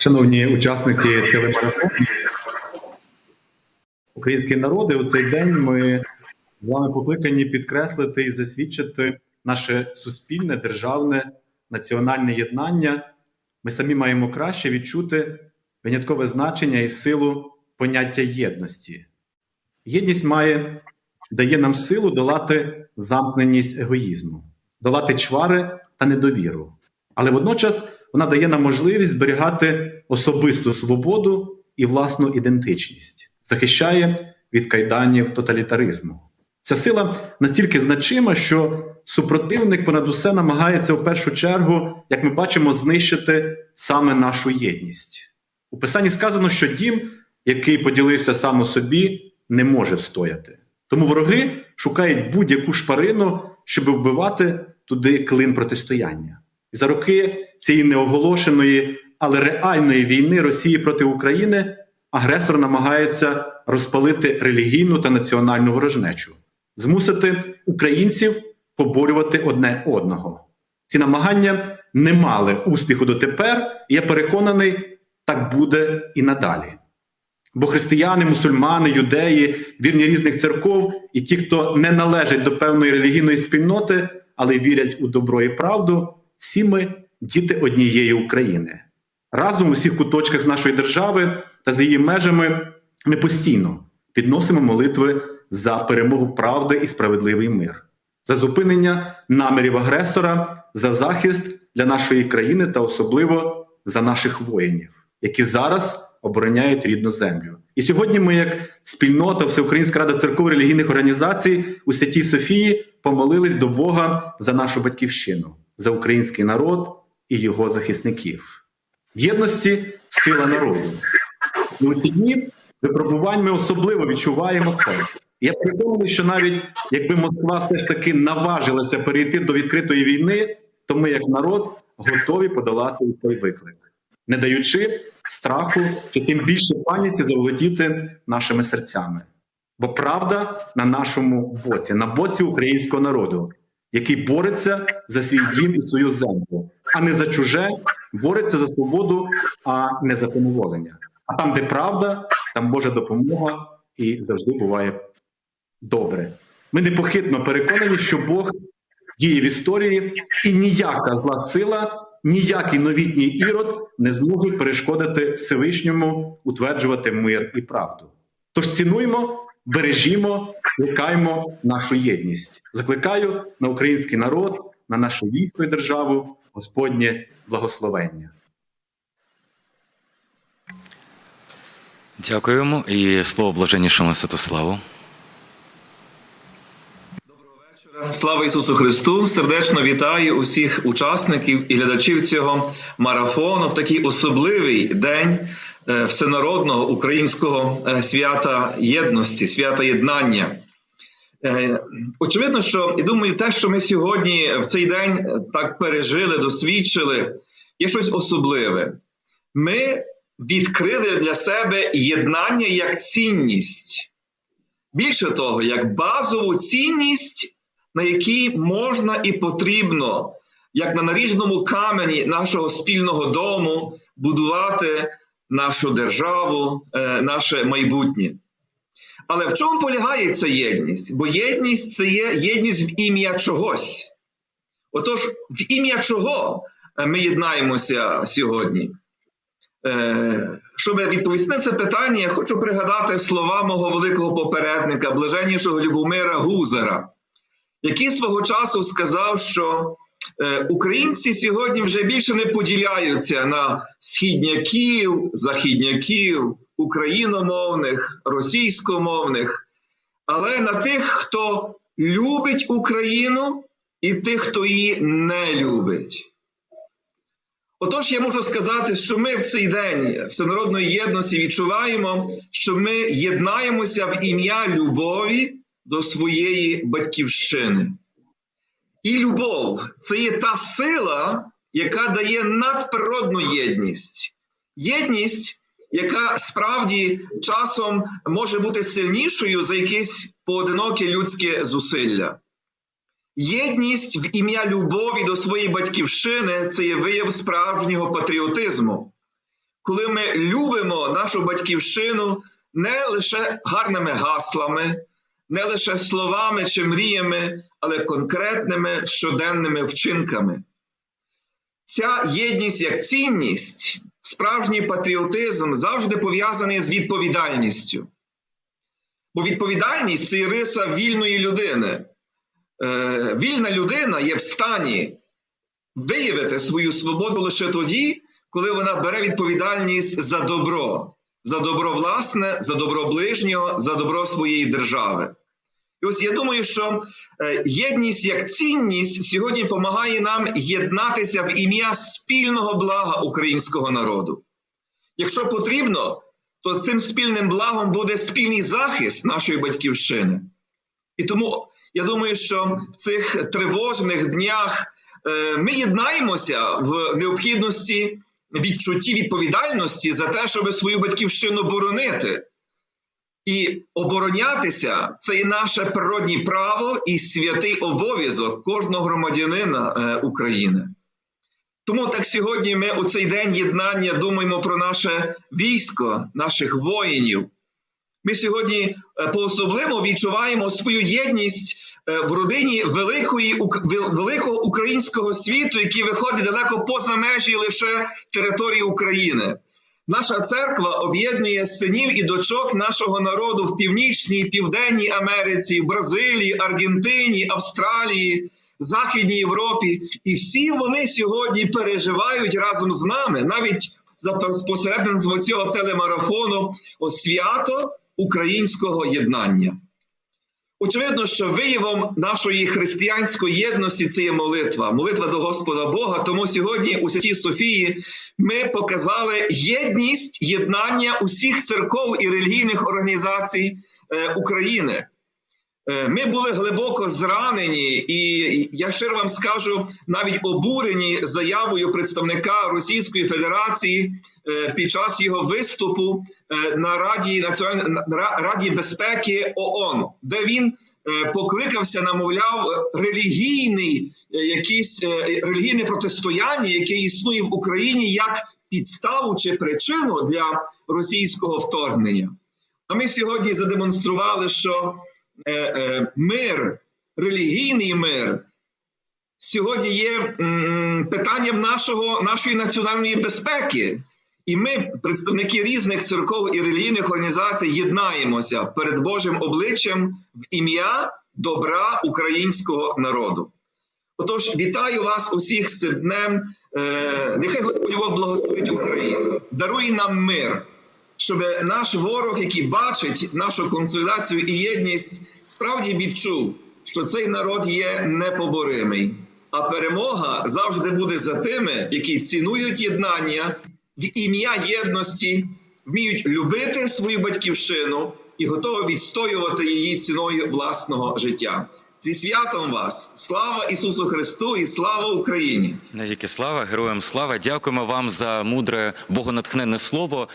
Шановні учасники телемарафону, українські народи, у цей день ми з вами покликані підкреслити і засвідчити наше суспільне, державне, національне єднання. Ми самі маємо краще відчути виняткове значення і силу поняття єдності. Єдність має, дає нам силу долати замкненість егоїзму, долати чвари та недовіру. Але водночас вона дає нам можливість зберігати особисту свободу і власну ідентичність, захищає від кайданів тоталітаризму. Ця сила настільки значима, що супротивник понад усе намагається в першу чергу, як ми бачимо, знищити саме нашу єдність. У писанні сказано, що дім, який поділився сам у собі, не може встояти. Тому вороги шукають будь-яку шпарину, щоб вбивати туди клин протистояння. За роки цієї неоголошеної, але реальної війни Росії проти України агресор намагається розпалити релігійну та національну ворожнечу, змусити українців поборювати одне одного. Ці намагання не мали успіху дотепер, і я переконаний, так буде і надалі. Бо християни, мусульмани, юдеї, вірні різних церков і ті, хто не належать до певної релігійної спільноти, але вірять у добро і правду, всі ми діти однієї України. Разом у всіх куточках нашої держави та за її межами ми постійно підносимо молитви за перемогу правди і справедливий мир, за зупинення намірів агресора, за захист для нашої країни та особливо за наших воїнів, які зараз обороняють рідну землю. І сьогодні ми, як спільнота Всеукраїнська рада церков релігійних організацій у Святій Софії помолились до Бога за нашу батьківщину, за український народ і його захисників. В єдності сила народу. І у ці дні випробувань ми особливо відчуваємо це. Я переконаний, що навіть якби Москва все ж таки наважилася перейти до відкритої війни, то ми, як народ, готові подолати той виклик, не даючи страху чи тим більше паніці заволодіти нашими серцями. Бо правда на нашому боці, на боці українського народу, який бореться за свій дім і свою землю, а не за чуже, бореться за свободу, а не за поневолення. А там, де правда, там Божа допомога і завжди буває добре. Ми непохитно переконані, що Бог діє в історії, і ніяка зла сила, ніякий новітній ірод не зможуть перешкодити Всевишньому утверджувати мир і правду. Тож цінуємо, бережімо, плекаємо нашу єдність. Закликаю на український народ, на нашу військо державу, Господнє благословення. Дякуємо і слово блаженнішому Святославу. Слава Ісусу Христу! Сердечно вітаю усіх учасників і глядачів цього марафону в такий особливий день е, всенародного українського е, свята єдності, свята єднання. Е, Очевидно, що і думаю, те, що ми сьогодні в цей день так пережили, досвідчили, є щось особливе. Ми відкрили для себе єднання як цінність. Більше того, як базову цінність на якій можна і потрібно, як на наріжному камені нашого спільного дому, будувати нашу державу, е, наше майбутнє. Але в чому полягає ця єдність? Бо єдність це є єдність в ім'я чогось. Отож, в ім'я чого е, ми єднаємося сьогодні? Е, Щоб відповісти на це питання, я хочу пригадати слова мого великого попередника, блаженнішого Любомира Гузера який свого часу сказав, що е, українці сьогодні вже більше не поділяються на східняків, західняків, україномовних, російськомовних, але на тих, хто любить Україну, і тих, хто її не любить. Отож, я можу сказати, що ми в цей день всенародної єдності відчуваємо, що ми єднаємося в ім'я любові до своєї батьківщини. І любов це є та сила, яка дає надприродну єдність. Єдність, яка справді часом може бути сильнішою за якесь поодиноке людське зусилля. Єдність в ім'я любові до своєї батьківщини це є вияв справжнього патріотизму. коли ми любимо нашу батьківщину не лише гарними гаслами, не лише словами чи мріями, але конкретними щоденними вчинками. Ця єдність як цінність, справжній патріотизм завжди пов'язаний з відповідальністю. Бо відповідальність це є риса вільної людини. Е, вільна людина є в стані виявити свою свободу лише тоді, коли вона бере відповідальність за добро, за добро власне, за добро ближнього, за добро своєї держави. І ось я думаю, що е, єдність як цінність сьогодні допомагає нам єднатися в ім'я спільного блага українського народу. Якщо потрібно, то з цим спільним благом буде спільний захист нашої батьківщини. І тому я думаю, що в цих тривожних днях е, ми єднаємося в необхідності відчутті відповідальності за те, щоб свою батьківщину боронити. І оборонятися це і наше природнє право і святий обов'язок кожного громадянина е, України. Тому так сьогодні ми у цей день єднання думаємо про наше військо, наших воїнів. Ми сьогодні е, по-особливо відчуваємо свою єдність е, в родині великої, великого українського світу, який виходить далеко поза межі лише території України. Наша церква об'єднує синів і дочок нашого народу в Північній, Південній Америці, в Бразилії, Аргентині, Австралії, Західній Європі. І всі вони сьогодні переживають разом з нами, навіть за посередництво цього телемарафону, свято українського єднання. Очевидно, що виявом нашої християнської єдності це є молитва, молитва до Господа Бога. Тому сьогодні у Святій Софії ми показали єдність, єднання усіх церков і релігійних організацій е, України. Е, Ми були глибоко зранені, і я щиро вам скажу, навіть обурені заявою представника Російської Федерації е, під час його виступу е, на Раді Національної Раді безпеки ООН, де він покликався, намовляв, релігійний якийсь е, релігійне протистояння, яке існує в Україні, як підставу чи причину для російського вторгнення. А ми сьогодні задемонстрували, що мир, релігійний мир, сьогодні є питанням нашого, нашої національної безпеки. І ми, представники різних церков і релігійних організацій, єднаємося перед Божим обличчям в ім'я добра українського народу. Отож, вітаю вас усіх з днем. Е, нехай Господь Бог благословить Україну, дарує нам мир, щоб наш ворог, який бачить нашу консолідацію і єдність, справді відчув, що цей народ є непоборимий. А перемога завжди буде за тими, які цінують єднання в ім'я єдності, вміють любити свою батьківщину і готові відстоювати її ціною власного життя. Зі святом вас! Слава Ісусу Христу і слава Україні! Навіки слава, героям слава. Дякуємо вам за мудре богонатхненне слово.